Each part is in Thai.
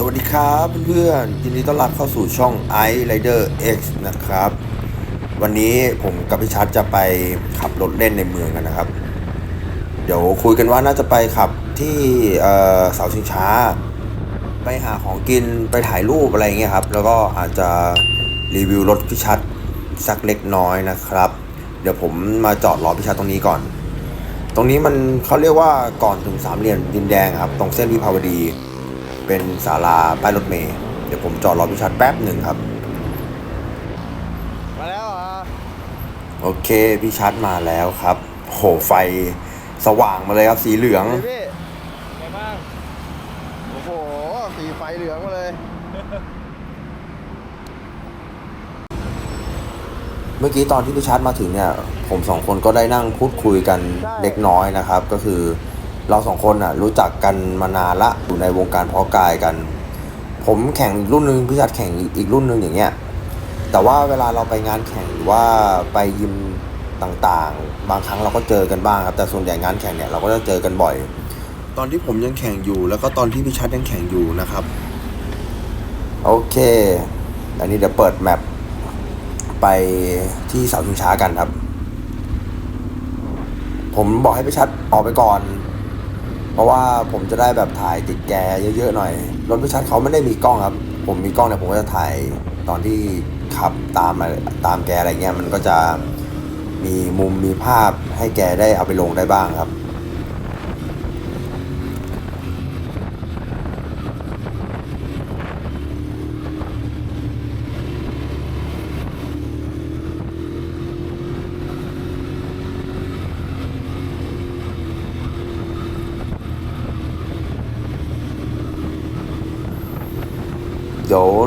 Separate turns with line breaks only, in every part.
สวัสดีครับเพื่อนๆยินดีต้อนรับเข้าสู่ช่อง i Rider X นะครับ วันนี้ผมกับพี่ชัดจะไปขับรถเล่นในเมืองกันนะครับ เดี๋ยวคุยกันว่าน่าจะไปขับที่เอ่อเสาชิงช้า ไปหาของกินไปถ่ายรูปอะไรเงี้ยครับ แล้วก็อาจจะรีวิวรถพี่ชัดสักเล็กน้อยนะครับ เดี๋ยวผมมาจอดรอพี่ชัดตรงนี้ก่อน ตรงนี้มันเขาเรียกว่าก่อนถึงสามเหลี่ยมดินแดงครับ ตรงเส้นวิภาวดี เป็นศาลาป้ายรถเมล์เดี๋ยวผมจอดรอพี่ชัดแป๊บหนึ่งครับ
มาแล้วเหรอ
โอเคพี่ชัดมาแล้วครับ โหไฟสว่างมาเลยครับสีเหลือง
พี่พี่ไงบ้างโอ้โห สีไฟเหลืองมาเลย
เมื่อกี้ตอนที่พี่ชัดมาถึงเนี่ย ผมสองคนก็ได้นั่งพูดคุยกัน
ใช่
เล็กน้อยนะครับ ก็คือ เราสองคนอะรู้จักกันมานานละอยู่ในวงการเพาะกายกัน ผมแข่งอีกรุ่นหนึ่งพี่ชัดแข่งอีกรุ่นหนึ่งอย่างเงี้ยแต่ว่าเวลาเราไปงานแข่งหรือว่าไปยิมต่างๆ บางครั้งเราก็เจอกันบ้างครับ แต่ส่วนใหญ่งานแข่งเนี่ยเราก็จะเจอกันบ่อย ตอนที่ผมยังแข่งอยู่ แล้วก็ตอนที่พี่ชัดยังแข่งอยู่นะครับ โอเค อันนี้เดี๋ยวเปิดแมปไปที่เสาชิงช้ากันครับ ผมบอกให้พี่ชัดออกไปก่อน เพราะว่าผมจะได้แบบถ่ายติดแกเยอะๆหน่อย รถพี่ชัดเขาไม่ได้มีกล้องครับ ผมมีกล้องเนี่ยผมก็จะถ่ายตอนที่ขับตามมาตามแกอะไรเงี้ยมันก็จะมีมุมมีภาพให้แกได้เอาไปลงได้บ้างครับ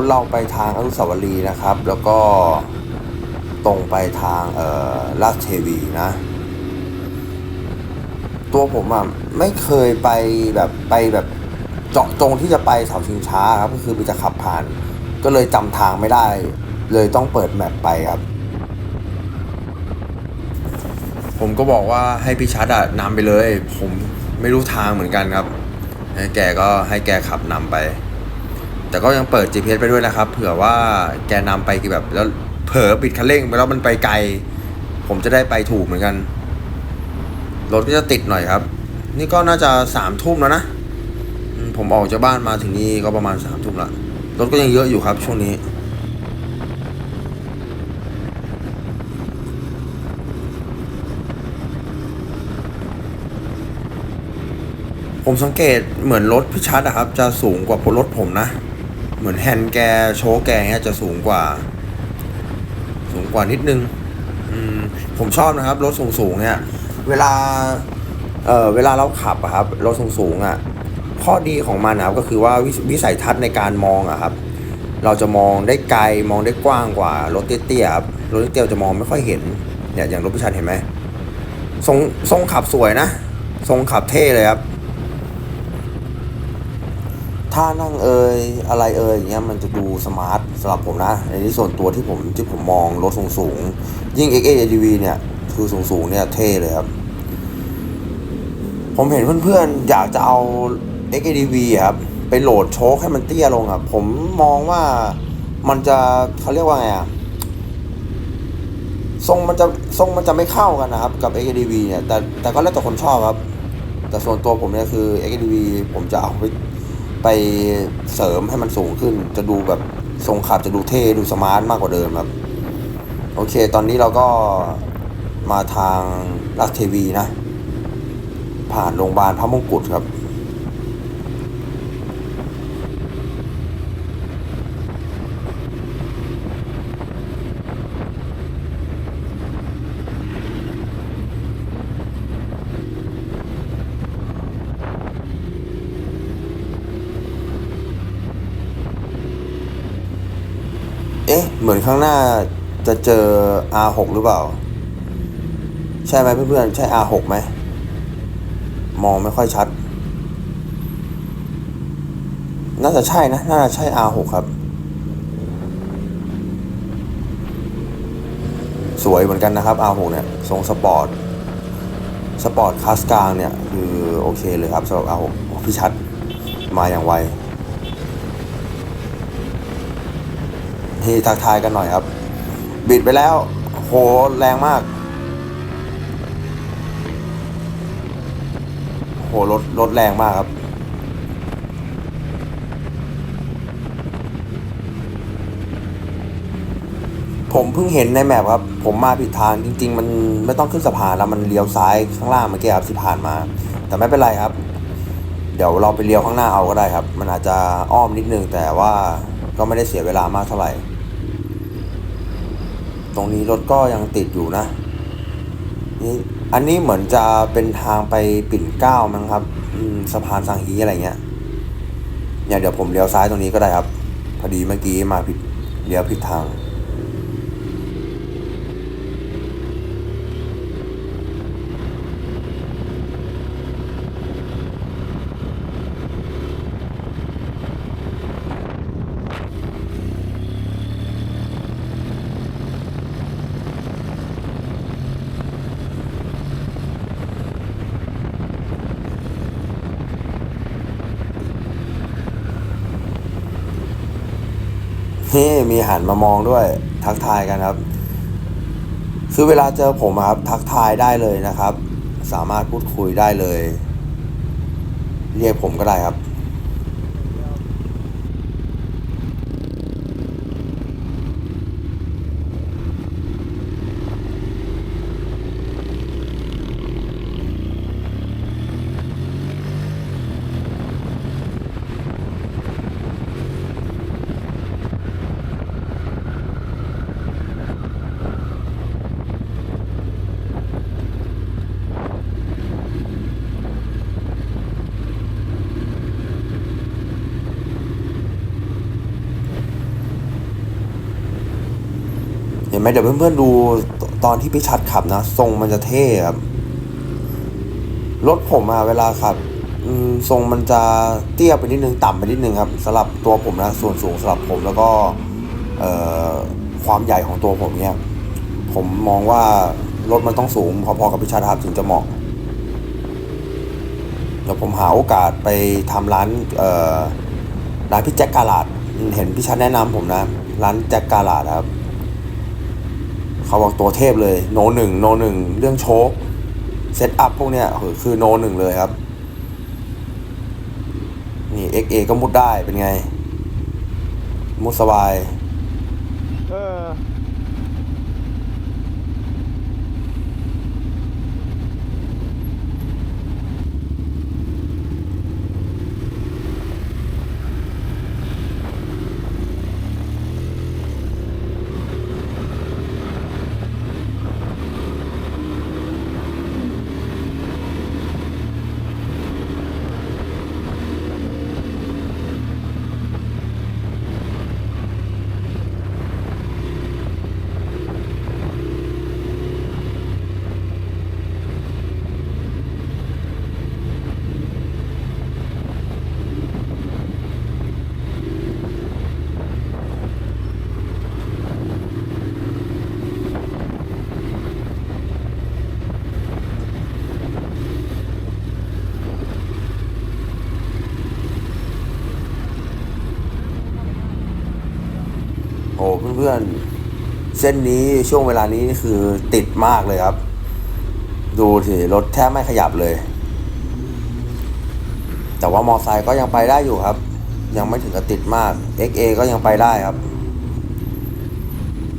เราไปทางอนุสาวรีย์นะครับ แล้วก็ตรงไปทางเอ่อราชเทวีนะ ตัวผมอะไม่เคยไปแบบไปแบบเจาะจงที่จะไปเสาชิงช้าครับก็คือมีจะขับผ่าน ก็เลยจำทางไม่ได้ เลยต้องเปิดแมปไปครับ ผมก็บอกว่าให้พี่ชัดอะนำไปเลย ผมไม่รู้ทางเหมือนกันครับให้แกก็ให้แกขับนำไป แต่ก็ยังเปิด GPS ไปด้วยนะครับ เผื่อว่าแกนำไปคือแบบแล้วเผลอปิดคันเร่งไปแล้วมันไปไกล ผมจะได้ไปถูกเหมือนกัน รถก็จะติดหน่อยครับ นี่ก็น่าจะสามทุ่มแล้วนะผมออกจากบ้านมาถึงนี่ก็ประมาณสามทุ่มละรถก็ยังเยอะอยู่ครับช่วงนี้ผมสังเกตเหมือนรถพิชัดอะครับ จะสูงกว่ารถผมนะ เหมือนแฮนด์แกโชว์แกเนี้ยจะสูงกว่า สูงกว่านิดนึงผมชอบนะครับ รถสูงสูงเนี่ย เวลา เอ่อเวลาเราขับอะครับ รถสูงสูงอะข้อดีของมันนะครับก็คือว่าวิวิสัยทัศน์ในการมองอะครับ เราจะมองได้ไกลมองได้กว้างกว่ารถเตี้ยๆครับรถเตี้ยจะมองไม่ค่อยเห็นเนี่ยอย่างรถพิชัดเห็นไหมทรงทรงขับสวยนะ ทรงขับเท่เลยครับ ถ้านั่งเอยอะไรเอยอย่างเงี้ยมันจะดูสมาร์ทสำหรับผมนะในที่ส่วนตัวที่ผมที่ผมมองรถสูงสูงๆยิ่ง x a d v เนี่ยคือสูงสูงๆเนี่ยเท่เลยครับ ผมเห็นเพื่อนๆ อยากจะเอา x a d v ครับไปโหลดโชคให้มันเตี้ยลงอะผมมองว่ามันจะเขาเรียกว่าไงอะทรงมันจะทรงมันจะไม่เข้ากันนะครับ กับ x a d v เนี่ยแต่แต่ก็แล้วแต่คนชอบครับ แต่ส่วนตัวผมเนี่ยคือ x a d v ผมจะเอาไป ไปเสริมให้มันสูงขึ้น จะดูแบบทรงขับจะดูเท่ดูสมาร์ทมากกว่าเดิมครับ โอเค ตอนนี้เราก็มาทางรักเทวีนะ ผ่านโรงพยาบาลพระมงกุฎครับ เหมือนข้างหน้าจะเจอ R6 หรือเปล่า ใช่ไหมเพื่อนๆ ใช่ R6 ไหม มองไม่ค่อยชัด น่าจะใช่นะ น่าจะใช่ R6 ครับ สวยเหมือนกันนะครับ R6 เนี่ย ทรงสปอร์ต สปอร์ตคลาสกลางเนี่ย คือโอเคเลยครับสำหรับ R6 พี่ชัด มาอย่างไว ที่ทักทายกันหน่อยครับ บิดไปแล้ว โหแรงมาก โหรถรถแรงมากครับผมเพิ่งเห็นในแมปครับ ผมมาผิดทางจริง ๆ มันไม่ต้องขึ้นสะพานแล้วมันเลี้ยวซ้ายข้างล่างเมื่อกี้ครับที่ผ่านมา แต่ไม่เป็นไรครับ เดี๋ยวเราไปเลี้ยวข้างหน้าเอาก็ได้ครับ มันอาจจะอ้อมนิดนึงแต่ว่าก็ไม่ได้เสียเวลามากเท่าไหร่ ตรงนี้รถก็ยังติดอยู่นะนี่อันนี้เหมือนจะเป็นทางไปปิ่นเก้ามั้งครับสะพานสังฮีอะไรเงี้ยเนี่ยเดี๋ยวผมเลี้ยวซ้ายตรงนี้ก็ได้ครับ พอดีเมื่อกี้มาผิดเลี้ยวผิดทาง นี่มีหันมามองด้วย ทักทายกันครับ คือเวลาเจอผมครับ ทักทายได้เลยนะครับ สามารถพูดคุยได้เลย เรียกผมก็ได้ครับ ไหมเดี๋ยวเพื่อนๆดูตอนที่พี่ชัดขับนะ ทรงมันจะเท่ครับ รถผมอะเวลาขับทรงมันจะเตี้ยไปนิดนึงต่ำไปนิดนึงครับสำหรับตัวผมนะส่วนสูงสำหรับผมแล้วก็ความใหญ่ของตัวผมเนี่ย ผมมองว่ารถมันต้องสูงพอๆกับพี่ชัดครับถึงจะเหมาะเดี๋ยวผมหาโอกาสไปทำร้านร้านพี่แจ็คกาลาดเห็นพี่ชัดแนะนำผมนะ ร้านแจ็คกาลาดครับ เขาบอกตัวเทพเลยโนหนึ่งโนหนึ่งเรื่องโชคเซตอัพพวกเนี้ยคือคือโนหนึ่งเลยครับ นี่ XA ก็มุดได้เป็นไง มุดสบาย
เออ
โอ้เพื่อนๆ เส้นนี้ช่วงเวลานี้นี่คือติดมากเลยครับ ดูสิรถแทบไม่ขยับเลย แต่ว่ามอไซค์ก็ยังไปได้อยู่ครับ ยังไม่ถึงกับติดมาก XA ก็ยังไปได้ครับ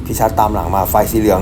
พี่ชัดตามหลังมาไฟสีเหลือง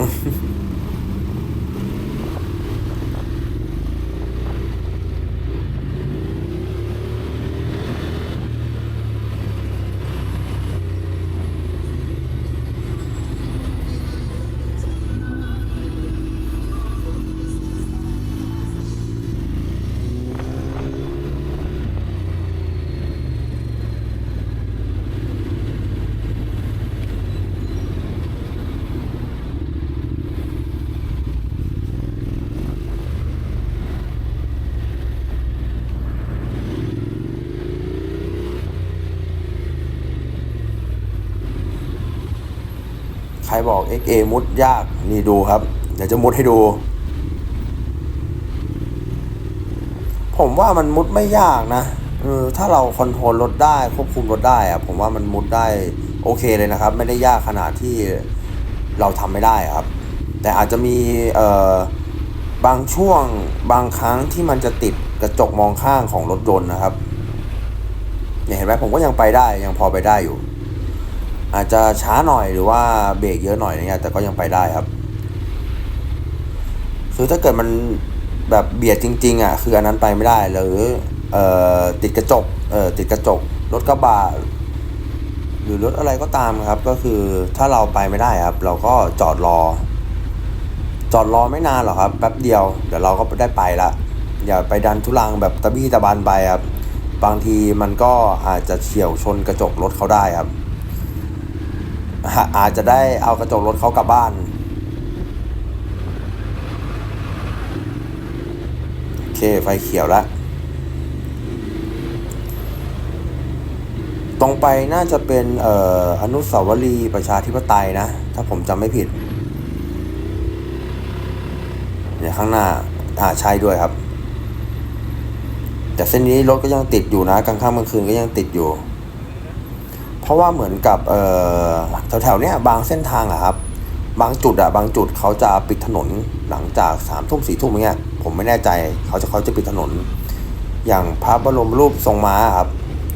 รบอก XA มุดยาก นี่ดูครับ เดี๋ยวจะมุดให้ดู ผมว่ามันมุดไม่ยากนะเออถ้าเราคอนโทรลรถได้ควบคุมรถได้อะผมว่ามันมุดได้โอเคเลยนะครับ ไม่ได้ยากขนาดที่เราทำไม่ได้ครับ แต่อาจจะมีเอ่อบางช่วงบางครั้งที่มันจะติดกระจกมองข้างของรถยนต์นะครับเนี่ยเห็นไหมผมก็ยังไปได้ยังพอไปได้อยู่ อาจจะช้าหน่อยหรือว่าเบรกเยอะหน่อยอะไรเงี้ยแต่ก็ยังไปได้ครับคือถ้าเกิดมันแบบเบียดจริง ๆอะคืออันนั้นไปไม่ได้หรือเอ่อติดกระจกเอ่อติดกระจกรถกระบะหรือรถอะไรก็ตามครับ ก็คือถ้าเราไปไม่ได้ครับ เราก็จอดรอ จอดรอไม่นานหรอกครับแป๊บเดียวเดี๋ยวเราก็ได้ไปละอย่าไปดันทุลังแบบตะบี้ตะบานไปครับบางทีมันก็อาจจะเฉียวชนกระจกรถเขาได้ครับ อาจจะได้เอากระจกรถเขากลับบ้าน โอเค ไฟเขียวแล้ว ตรงไปน่าจะเป็นเอ่ออนุสาวรีย์ประชาธิปไตยนะ ถ้าผมจำไม่ผิดเนี่ยข้างหน้า อ่าใช่ด้วยครับ แต่เส้นนี้รถก็ยังติดอยู่นะ กลางค่ำกลางคืนก็ยังติดอยู่ ราะว่าเหมือนกับแถวๆเนี้ยบางเส้นทางอะครับ บางจุดอะบางจุดเขาจะปิดถนนหลังจากสามทุ่มสี่ทุ่มเงี้ยผมไม่แน่ใจเขาจะเขาจะปิดถนน อย่างพระบรมรูปทรงม้าครับ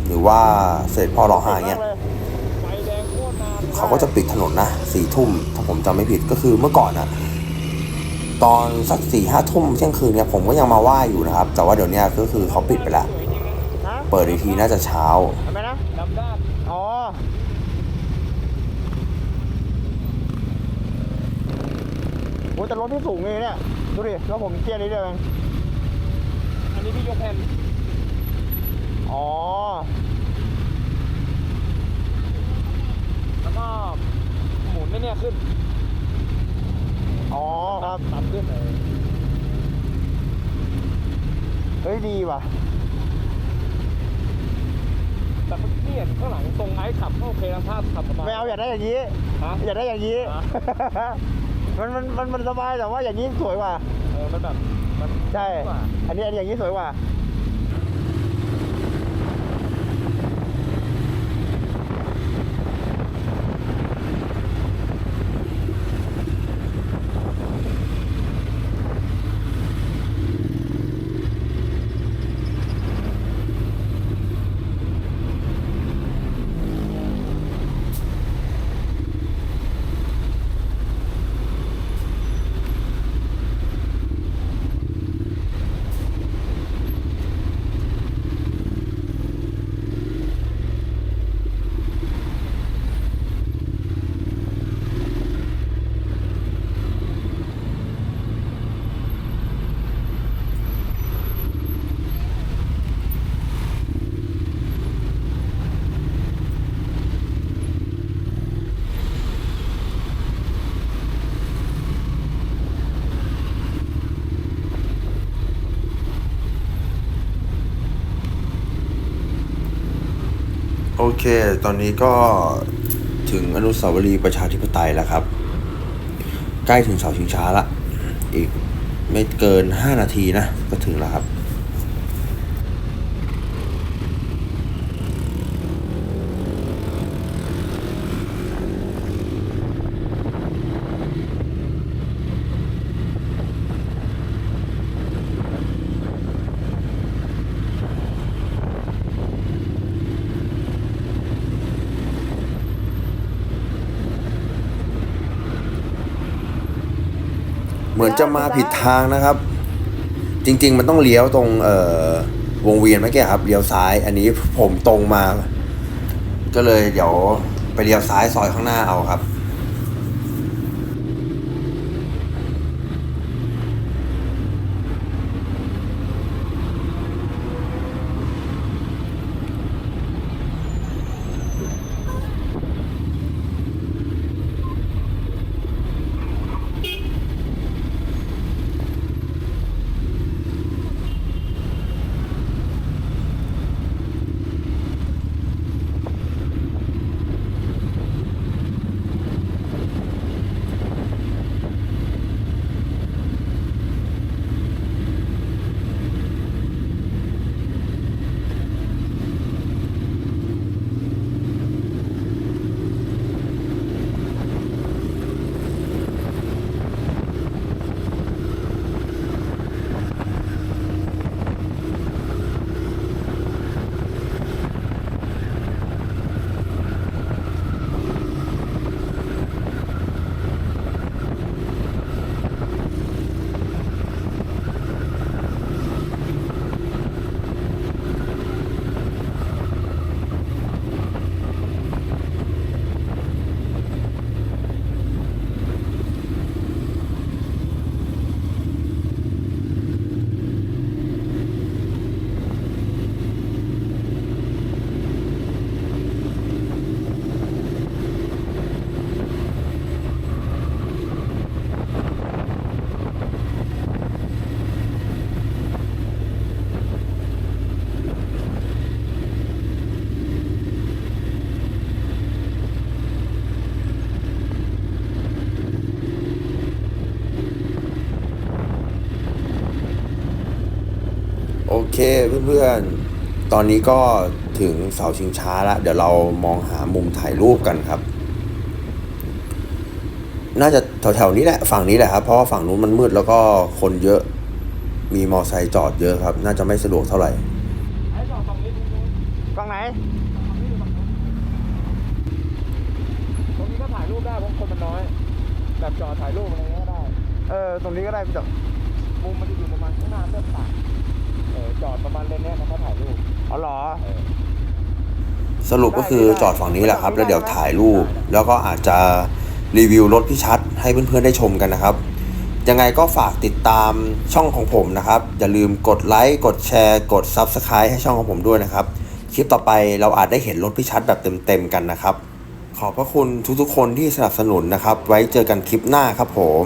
หรือว่าเสด็จพ่อรอห้าอย่างเงี้ยเขาก็จะปิดถนนนะสี่ทุ่มถ้าผมจำไม่ผิดก็คือเมื่อก่อนอะตอนสักสี่ห้าทุ่มเที่ยงคืนเนี่ยผมก็ยังมาไหว้อยู่นะครับ แต่ว่าเดี๋ยวนี้ก็คือเขาปิดไปละ
ฮะ
เปิดอีกทีน่าจะเช้า
โอ้แต่รถที่สูงเลยเนี่ย ดูดิ แล้วผมเกียร์นี้เดียวเอง
อันนี้พี่ยกแผ่น
อ๋อ
แล้วก็หมุนไม่เนี่ยขึ้น
อ๋อครับ
ตัดขึ้นเลย
เฮ้ยดีว่ะ
แต่เมื่อกี้เห็นข้างหลังตรงไอ้ขับก็โอเคแล้วถ้าขับสบาย
ไม่เอาอยากได้อย่างนี้
ฮะ
อยากได้อย่างนี้
ฮะ
มันมันมันมันสบายแต่ว่าอย่างนี้สวยกว่า
เออมันแบบมัน
ใช่
กว่า
อันนี้อันนี้อย่างนี้สวยกว่า
เค ตอนนี้ก็ถึงอนุสาวรีย์ประชาธิปไตยแล้วครับ ใกล้ถึงเสาชิงช้าละ อีกไม่เกิน 5 นาทีนะ ก็ถึงแล้วครับ เหมือนจะมาผิดทางนะครับ จริง ๆ มันต้องเลี้ยวตรงเอ่อวงเวียนเมื่อกี้ครับเลี้ยวซ้าย อันนี้ผมตรงมา ก็เลยเดี๋ยวไปเลี้ยวซ้ายซอยข้างหน้าเอาครับ เคเพื่อนๆ ตอนนี้ก็ถึงเสาชิงช้าแล้ว เดี๋ยวเรามองหามุมถ่ายรูปกันครับ น่าจะแถวๆนี้แหละฝั่งนี้แหละครับ เพราะว่าฝั่งนู้นมันมืดแล้วก็คนเยอะ มีมอไซค์จอดเยอะครับ น่าจะไม่สะดวกเท่าไหร่
ไอจอดตรงนี้ตรงนี้
ฝั่งไหน
ตรงนี้ก็ถ่ายรูปได้เพราะคนมันน้อย แบบจอดถ่ายรูปอะไรเงี้ยก็ได้
เออ ตรงนี้ก็ได้พี่จอด
มุมมันจะอยู่ประมาณข้างหน้าเริ่มต่าง เออจอดประมาณเลนเนี้ยแล้วก็ถ่ายรูป
อ๋อเหรอ
สรุปก็คือจอดฝั่งนี้แหละครับ แล้วเดี๋ยวถ่ายรูป แล้วก็อาจจะรีวิวรถพี่ชัดให้เพื่อนๆได้ชมกันนะครับ ยังไงก็ฝากติดตามช่องของผมนะครับ อย่าลืมกดไลค์กดแชร์ กด Subscribe ให้ช่องของผมด้วยนะครับ คลิปต่อไปเราอาจได้เห็นรถพี่ชัดแบบเต็มๆกันนะครับ ขอบพระคุณทุกๆคนที่สนับสนุนนะครับ ไว้เจอกันคลิปหน้าครับผม